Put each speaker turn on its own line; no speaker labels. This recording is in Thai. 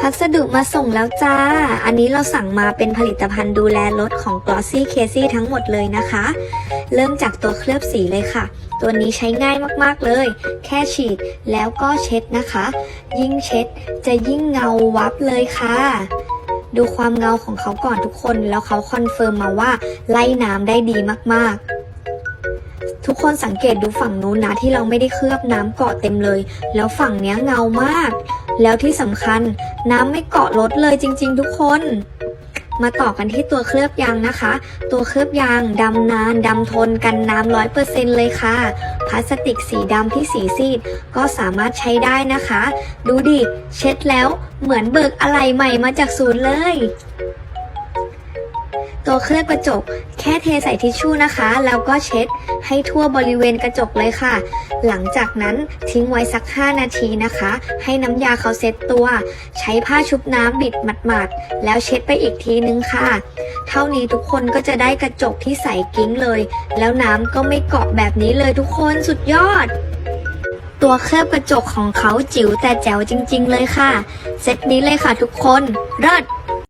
พัสดุมาส่งแล้วจ้า อันนี้เราสั่งมาเป็นผลิตภัณฑ์ดูแลรถของ Glossy Casey ทั้งหมดเลยนะคะ เริ่มจากตัวเคลือบสีเลยค่ะ ตัวนี้ใช้ง่ายมากๆเลย แค่ฉีดแล้วก็เช็ดนะคะ ยิ่งเช็ดจะยิ่งเงาวับเลยค่ะ ดูความเงาของเขาก่อนทุกคน แล้วเขาคอนเฟิร์มมาว่าไล่น้ำได้ดีมากๆ ทุกคนสังเกตดูฝั่งนู้นนะที่เราไม่ได้เคลือบน้ำเกาะเต็มเลย แล้วฝั่งเนี้ยเงามาก แล้วที่สำคัญน้ำไม่เกาะรถเลยจริง ๆ ทุกคน มาต่อกันที่ตัวเคลือบยางนะคะ ตัวเคลือบยางดำนานดำทนกันน้ำร้อยเปอร์เซ็นเลยค่ะ พลาสติกสีดำที่สีซีดก็สามารถใช้ได้นะคะ ดูดิ เช็ดแล้วเหมือนเบิกอะไรใหม่มาจากศูนย์เลย ตัวเคลือบกระจก แค่เทใส่ทิชชู่นะคะ แล้วก็เช็ดให้ทั่วบริเวณกระจกเลยค่ะ หลังจากนั้นทิ้งไว้สัก 5 นาทีนะคะ ให้น้ำยาเขาเซ็ตตัว ใช้ผ้าชุบน้ำบิดหมาดๆ แล้วเช็ดไปอีกทีนึงค่ะ เท่านี้ทุกคนก็จะได้กระจกที่ใสกิ้งเลย แล้วน้ำก็ไม่เกาะแบบนี้เลยทุกคนสุดยอดตัวเคลือบกระจกของเขาจิ๋วแต่แจ๋วจริง ๆ เลยค่ะ เซตนี้เลยค่ะทุกคนเลิศ